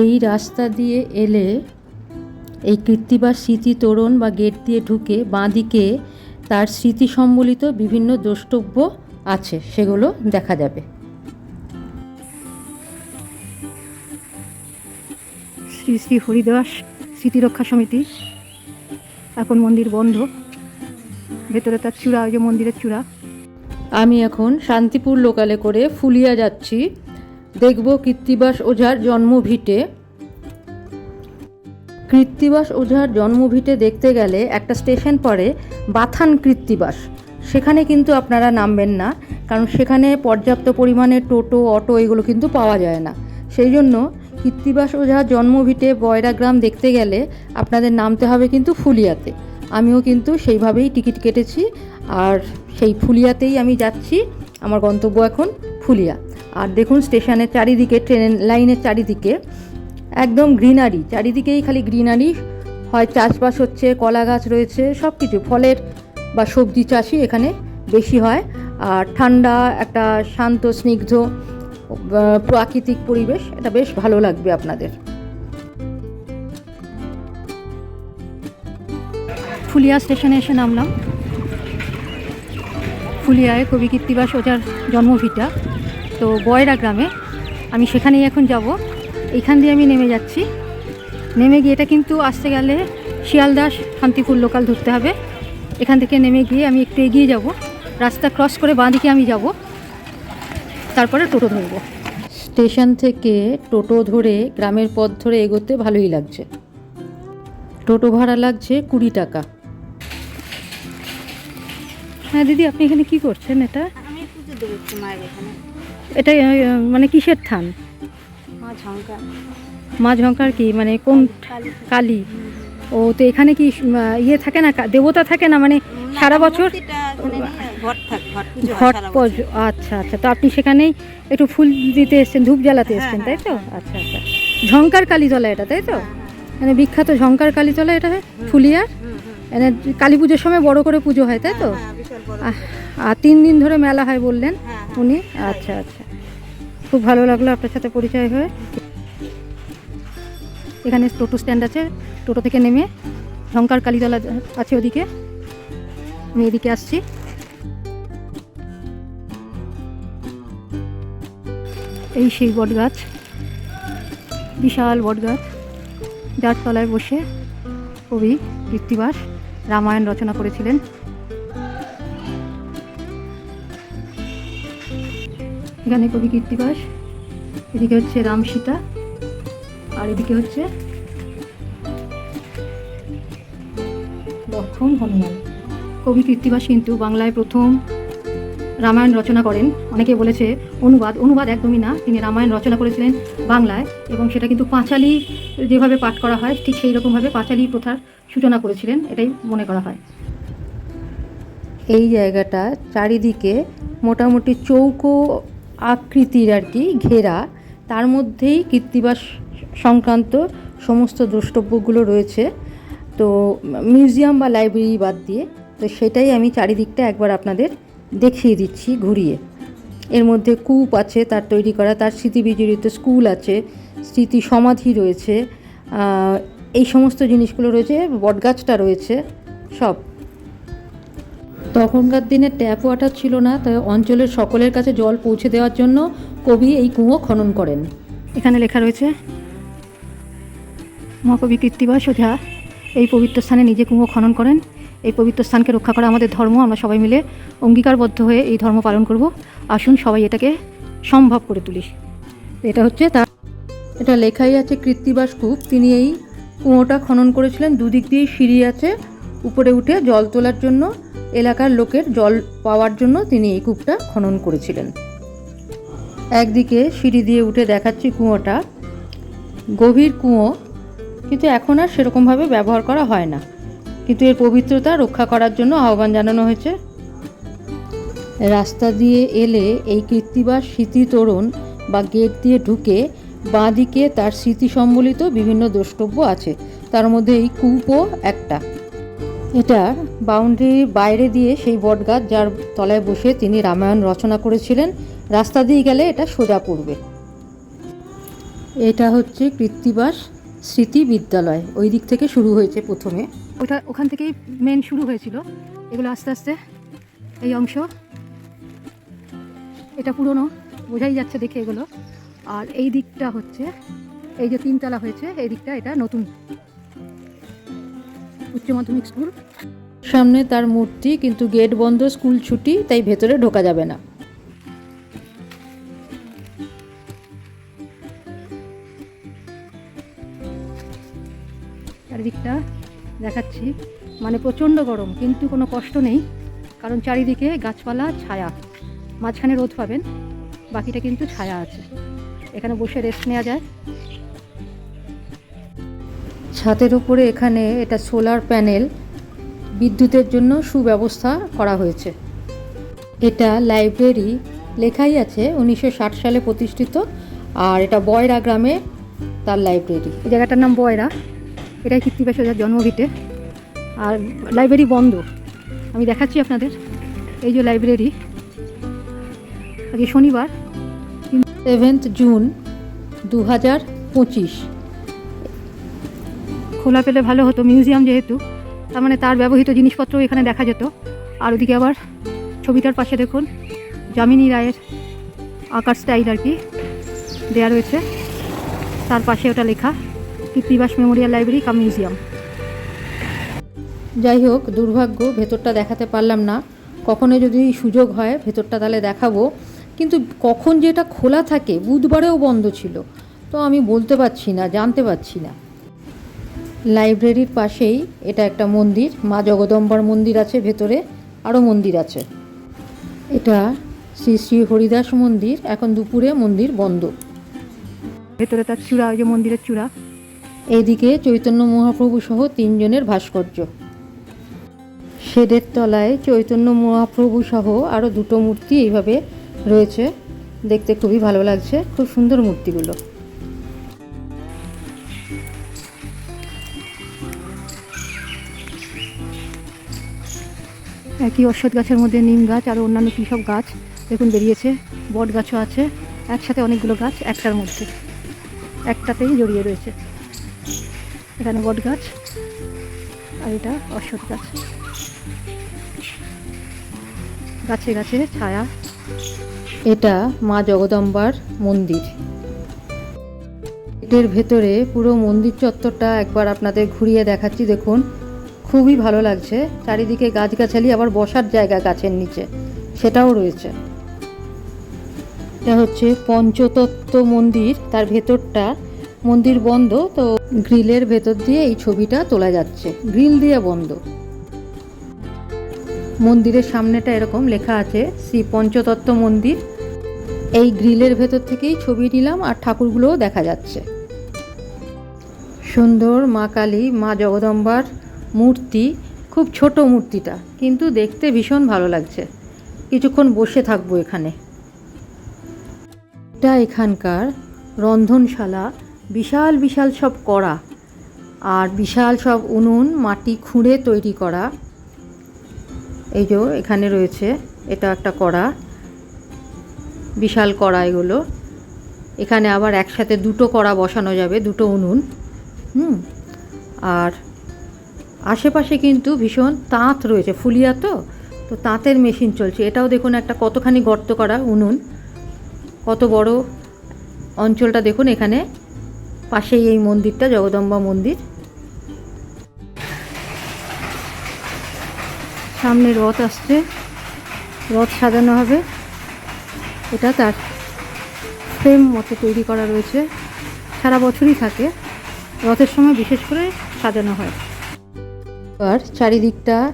এই রাস্তা দিয়ে এলে এই কৃত্তিবার স্মৃতি তোরণ বা গেট দিয়ে ঢুকে বাঁদিকে তার স্মৃতি সম্বলিত বিভিন্ন দ্রষ্টব্য আছে সেগুলো দেখা যাবে। শ্রী শ্রী হরিদাস স্মৃতিরক্ষা সমিতি এখন মন্দির বন্ধ ভেতরে তার চূড়া ওই যে মন্দিরের চূড়া। আমি এখন শান্তিপুর লোকালে করে ফুলিয়া যাচ্ছি। দেখব কৃত্তিবাস ওঝার জন্মভিটে কৃত্তিবাস ওঝার জন্মভিটে দেখতে গেলে একটা স্টেশন পড়ে বাথান কৃত্তিবাস। সেখানে কিন্তু আপনারা নামবেন না, কারণ সেখানে পর্যাপ্ত পরিমাণে টোটো, অটো এগুলো কিন্তু পাওয়া যায় না। সেই জন্য কৃত্তিবাস ওঝার জন্মভিটে বয়রা গ্রাম দেখতে গেলে আপনাদের নামতে হবে কিন্তু ফুলিয়াতে। আমিও কিন্তু সেইভাবেই টিকিট কেটেছি, আর সেই ফুলিয়াতেই আমি যাচ্ছি। আমার গন্তব্য এখন ফুলিয়া। আর দেখুন স্টেশনের চারিদিকে, ট্রেন লাইনের চারিদিকে, একদম গ্রিনারি। চারিদিকেই খালি গ্রিনারি, হয় চাষবাস হচ্ছে, কলা গাছ রয়েছে সব কিছু ফলের বা সবজি চাষই এখানে বেশি হয়। আর ঠান্ডা, একটা শান্ত, স্নিগ্ধ প্রাকৃতিক পরিবেশ, এটা বেশ ভালো লাগবে আপনাদের। ফুলিয়া স্টেশনে এসে নামলাম। ফুলিয়ায় কবি কীর্তিবাস ওজার জন্মভিটা। তো বয়রা গ্রামে। আমি সেখানেই এখন যাব। এইখান দিয়ে আমি নেমে যাচ্ছি। নেমে গিয়ে এটা কিন্তু আসতে গেলে শিয়ালদাস শান্তিপুর লোকাল ধরতে হবে। এখান থেকে নেমে গিয়ে আমি একটু এগিয়ে যাব। রাস্তা ক্রস করে বাঁ দিকে আমি যাব। তারপরে টোটো ধরবো। স্টেশন থেকে টোটো ধরে গ্রামের পথ ধরে এগোতে ভালোই লাগছে। টোটো ভাড়া লাগছে কুড়ি টাকা। হ্যাঁ দিদি আপনি এখানে কি করছেন এটা? আমি পুজো দেবো মায়ের এখানে। এটা মানে কিসের থান? মা ঝঙ্কার কি? মানে কোন কালী। ও তো এখানে কি ইয়ে থাকে না? দেবতা থাকে না? মানে সারা বছর? ঘট হয়। আচ্ছা আচ্ছা। তো আপনি সেখানেই একটু ফুল দিতে এসছেন ধূপ জ্বালাতে হ্যাঁ, এসছেন হ্যাঁ, তাই তো? আচ্ছা আচ্ছা। ঝঙ্কার কালীতলা এটা তাই তো? মানে বিখ্যাত ঝঙ্কার কালীতলা এটা ফুলিয়ার। মানে কালী পুজোর সময় বড় করে পুজো হয় তাই তো? হ্যাঁ, আর তিন দিন ধরে মেলা হয় বললেন হ্যাঁ, হ্যাঁ। উনি? আচ্ছা আচ্ছা। খুব ভালো লাগল আপনার সাথে পরিচয় হয়ে। এখানে টোটো স্ট্যান্ড আছে, টোটো থেকে নেমে ঝঙ্কার কালীতলা আছে ওদিকে। আমি এদিকে আসছি। এই সেই বট গাছ বিশাল বট গাছ যার তলায় বসে কবি কৃত্তিবাস রামায়ণ রচনা করেছিলেন। এখানে কবি কীর্তিবাস, এদিকে হচ্ছে রাম সীতা, আর এদিকে হচ্ছে লক্ষণ হনুমান। কবি কীর্তিবাস কিন্তু বাংলায় প্রথম রামায়ণ রচনা করেন। অনেকে বলেছে অনুবাদ অনুবাদ একদমই না, তিনি রামায়ণ রচনা করেছিলেন বাংলায় এবং সেটা কিন্তু পাঁচালি যেভাবে পাঠ করা হয়, ঠিক সেই রকমভাবে পাঁচালি প্রথার সূচনা করেছিলেন, এটাই মনে করা হয়। এই জায়গাটা চারিদিকে মোটামুটি চৌকো আকৃতির আর কি ঘেরা, তার মধ্যেই কৃত্তিবাস সংক্রান্ত সমস্ত দ্রষ্টব্যগুলো রয়েছে। তো মিউজিয়াম বা লাইব্রেরি বাদ দিয়ে, তো সেটাই আমি চারিদিকটা একবার আপনাদের দেখিয়ে দিচ্ছি ঘুরিয়ে। এর মধ্যে কূপ আছে তার তৈরি করা, তার স্মৃতি বিজড়িত স্কুল আছে, স্মৃতি সমাধি রয়েছে এই সমস্ত জিনিসগুলো রয়েছে, বটগাছটা রয়েছে, সব। তখনকার দিনে ট্যাপ ওয়াটার ছিল না তাই অঞ্চলের সকলের কাছে জল পৌঁছে দেওয়ার জন্য কবি এই কুঁয়ো খনন করেন। এখানে লেখা রয়েছে মহাকবি কীর্তিবাস ওঝা এই পবিত্র স্থানে নিজে কুঁয়ো খনন করেন। এই পবিত্র স্থানকে রক্ষা করা আমাদের ধর্ম আমরা সবাই মিলে অঙ্গীকারবদ্ধ হয়ে এই ধর্ম পালন করব। আসুন সবাই এটাকে সম্ভব করে তুলি। এটা হচ্ছে তার এটা লেখাই আছে কৃত্তিবাস কূপ। তিনি এই কুঁয়োটা খনন করেছিলেন। দুদিক দিয়ে সিঁড়ি আছে। উপরে উঠে জল তোলার জন্য এলাকার লোকের জল পাওয়ার জন্য তিনি এই কূপটা খনন করেছিলেন। একদিকে সিঁড়ি দিয়ে উঠে দেখাচ্ছি কুঁয়োটা, গভীর কুঁয়ো, কিন্তু এখন আর সেরকমভাবে ব্যবহার করা হয় না। কিন্তু এর পবিত্রতা রক্ষা করার জন্য আহ্বান জানানো হয়েছে। রাস্তা দিয়ে এলে এই কৃত্তিবাস স্মৃতি তোরণ বা গেট দিয়ে ঢুকে বাঁদিকে তার স্মৃতি সম্বলিত বিভিন্ন দ্রষ্টব্য আছে। তার মধ্যে এই কূপও একটা। এটা বাউন্ডারির বাইরে দিয়ে সেই বটগাছ যার তলায় বসে তিনি রামায়ণ রচনা করেছিলেন। রাস্তা দিয়ে গেলে এটা সোজা পড়বে। এটা হচ্ছে কৃত্তিবাস স্মৃতি বিদ্যালয়। ওই দিক থেকে শুরু হয়েছে প্রথমে। ওটা ওখান থেকেই মেন শুরু হয়েছিল। এগুলো আস্তে আস্তে এই অংশ। এটা পুরনো, বোঝাই যাচ্ছে দেখে এগুলো। আর এই দিকটা হচ্ছে, এই যে তিনতলা হয়েছে, এই দিকটা এটা নতুন। উচ্চ মাধ্যমিক স্কুল। সামনে তার মূর্তি, কিন্তু গেট বন্ধ, স্কুল ছুটি, তাই ভেতরে ঢোকা যাবে না। চারিদিকটা দেখাচ্ছি। মানে প্রচণ্ড গরম, কিন্তু কোনো কষ্ট নেই, কারণ চারিদিকে গাছপালা, ছায়া। মাঝখানে রোদ পাবেন, বাকিটা কিন্তু ছায়া আছে। এখানে বসে রেস্ট নেওয়া যায়। ছাদের উপরে এখানে এটা সোলার প্যানেল। বিদ্যুতের জন্য সুব্যবস্থা করা হয়েছে। এটা লাইব্রেরি লেখাই আছে উনিশশো ষাট সালে প্রতিষ্ঠিত আর এটা বয়রা গ্রামে তার লাইব্রেরি। এই জায়গাটার নাম বয়রা। এটাই কীর্তিবাস ওঝার জন্মভিটে। আর লাইব্রেরি বন্ধ। আমি দেখাচ্ছি আপনাদের। এই যে লাইব্রেরি। আজকে শনিবার। সেভেন্থ জুন দু হাজার পঁচিশ। খোলা পেলে ভালো হতো, মিউজিয়াম যেহেতু, তার মানে তার ব্যবহৃত জিনিসপত্র এখানে দেখা যেত। আর ওদিকে আবার ছবিটার পাশে দেখুন, যামিনী রায়ের আঁকার স্টাইল আর কি দেয়া রয়েছে। তার পাশে ওটা লেখা, Krittibas memorial library cum museum. যাই হোক, দুর্ভাগ্য, ভেতরটা দেখাতে পারলাম না। কখনো যদি সুযোগ হয়, ভেতরটা তাহলে দেখাবো। কিন্তু কখন যেটা খোলা থাকে, বুধবারেও বন্ধ ছিল। তো আমি বলতে পারছি না, জানতে পারছি না। লাইব্রেরির পাশেই এটা একটা মন্দির। মা জগদম্বার মন্দির আছে ভেতরে আরও মন্দির আছে। এটা শ্রী শ্রী হরিদাস মন্দির। এখন দুপুরে মন্দির বন্ধ। ভেতরে তার চূড়া ওই যে মন্দিরের চূড়া। এইদিকে চৈতন্য মহাপ্রভু সহ তিনজনের ভাস্কর্য। শেডের তলায় চৈতন্য মহাপ্রভু সহ আরও দুটো মূর্তি এইভাবে রয়েছে। দেখতে খুবই ভালো লাগছে। খুব সুন্দর মূর্তিগুলো। একই অশ্বত্থ গাছের মধ্যে নিম গাছ আর অন্যান্য কী সব গাছ দেখুন বেরিয়েছে, বট গাছও আছে, একসাথে অনেকগুলো গাছ একটার মধ্যে, একটাতেই জড়িয়ে রয়েছে। এখানে বট গাছ আর এটা অশ্বত্থ গাছ। গাছে গাছে ছায়া। এটা মা জগদম্বার মন্দির। এটার ভেতরে পুরো মন্দির চত্বরটা একবার আপনাদের ঘুরিয়ে দেখাচ্ছি, দেখুন। খুবই ভালো লাগছে। চারিদিকে গাছগাছালি, আবার বসার জায়গা গাছের নিচে। সেটাও রয়েছে। এটা হচ্ছে পঞ্চতত্ত্ব মন্দির, তার ভেতরটা। মন্দির বন্ধ, তো গ্রিলের ভেতর দিয়ে এই ছবিটা তোলা যাচ্ছে। গ্রিল দিয়ে বন্ধ। মন্দিরের সামনেটা এরকম লেখা আছে, শ্রী পঞ্চতত্ত্ব মন্দির। এই গ্রিলের ভেতর থেকেই ছবি নিলাম আর ঠাকুরগুলোও দেখা যাচ্ছে। সুন্দর মা কালী, মা জগদম্বার মূর্তি, খুব ছোট মূর্তিটা, কিন্তু দেখতে ভীষণ ভালো লাগছে। কিছুক্ষণ বসে থাকব এখানে। এটা এখানকার রন্ধনশালা, বিশাল বিশাল সব কড়া আর বিশাল সব উনুন, মাটি, খুঁড়ে তৈরি করা। এই যে এখানে রয়েছে, এটা একটা কড়া, বিশাল কড়া এগুলো। এখানে আবার একসাথে দুটো কড়া বসানো যাবে, দুটো উনুন। হুম, আর আশেপাশে কিন্তু ভীষণ তাঁত রয়েছে, ফুলিয়া তো? তো তাঁতের মেশিন চলছে। এটাও দেখুন একটা কতখানি গর্ত করা উনুন। কত বড় অঞ্চলটা দেখুন এখানে। পাশেই এই মন্দিরটা, জগদম্বা মন্দির। সামনে রথ আসছে। রথ সাজানো হবে। এটা তার ফ্রেম মতো তৈরি করা রয়েছে। সারা বছরই থাকে। রথের সময় বিশেষ করে সাজানো হয়। এবার চারিদিকটা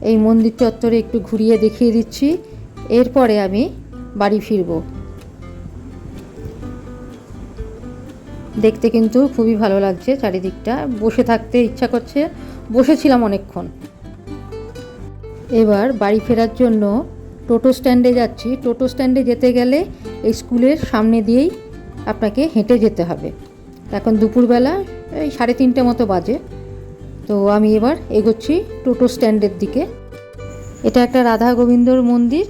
এই মন্দির চত্বরে একটু ঘুরিয়ে দেখিয়ে দিচ্ছি। এরপরে আমি বাড়ি ফিরব। দেখতে কিন্তু খুবই ভালো লাগছে চারিদিকটা। বসে থাকতে ইচ্ছা করছে। বসেছিলাম অনেকক্ষণ। এবার বাড়ি ফেরার জন্য টোটো স্ট্যান্ডে যাচ্ছি। টোটো স্ট্যান্ডে যেতে গেলে এই স্কুলের সামনে দিয়েই আপনাকে হেঁটে যেতে হবে। এখন দুপুরবেলা, এই সাড়ে তিনটে মতো বাজে। তো আমি এবার এগোচ্ছি টোটো স্ট্যান্ডের দিকে। এটা একটা রাধা গোবিন্দর মন্দির,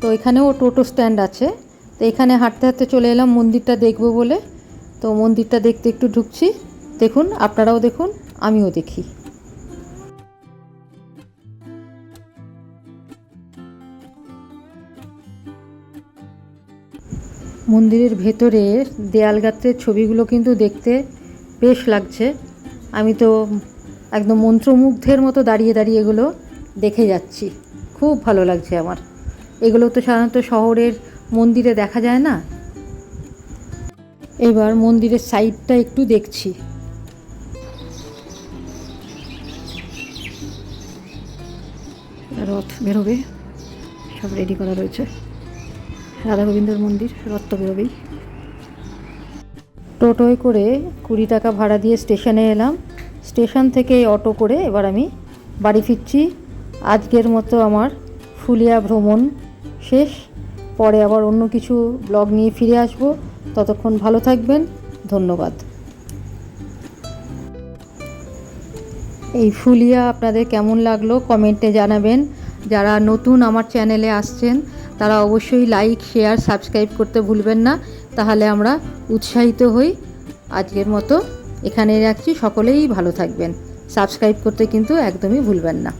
তো এখানেও টোটো স্ট্যান্ড আছে। তো এখানে হাঁটতে হাঁটতে চলে এলাম, মন্দিরটা দেখব বলে। তো মন্দিরটা দেখতে একটু ঢুকছি, দেখুন, আপনারাও দেখুন, আমিও দেখি। মন্দিরের ভেতরে দেয়াল গাত্রের ছবিগুলো কিন্তু দেখতে বেশ লাগছে। আমি তো একদম মন্ত্রমুগ্ধের মতো দাঁড়িয়ে দাঁড়িয়ে এগুলো দেখে যাচ্ছি। খুব ভালো লাগছে আমার। এগুলো তো সাধারণত শহরের মন্দিরে দেখা যায় না? এবার মন্দিরের সাইডটা একটু দেখছি। রথ বেরোবে। সব রেডি করা রয়েছে। রাধা গোবিন্দর মন্দির, রথ তো বেরোবেই। টোটোয় করে কুড়ি টাকা ভাড়া দিয়ে স্টেশনে এলাম। স্টেশন থেকে অটো করে এবার আমি বাড়ি ফিরছি। আজকের মতো আমার ফুলিয়া ভ্রমণ শেষ। পরে আবার অন্য কিছু ব্লগ নিয়ে ফিরে আসব। ততক্ষণ ভালো থাকবেন। ধন্যবাদ। এই ফুলিয়া, আপনাদের কেমন লাগল কমেন্টে জানাবেন। যারা নতুন আমার চ্যানেলে আসছেন, তারা অবশ্যই লাইক, শেয়ার, সাবস্ক্রাইব করতে ভুলবেন না। তাহলে আমরা উৎসাহিত হই আজকের মতো। এখানে রাখছি সকলেই ভালো থাকবেন। সাবস্ক্রাইব করতে কিন্তু একদমই ভুলবেন না।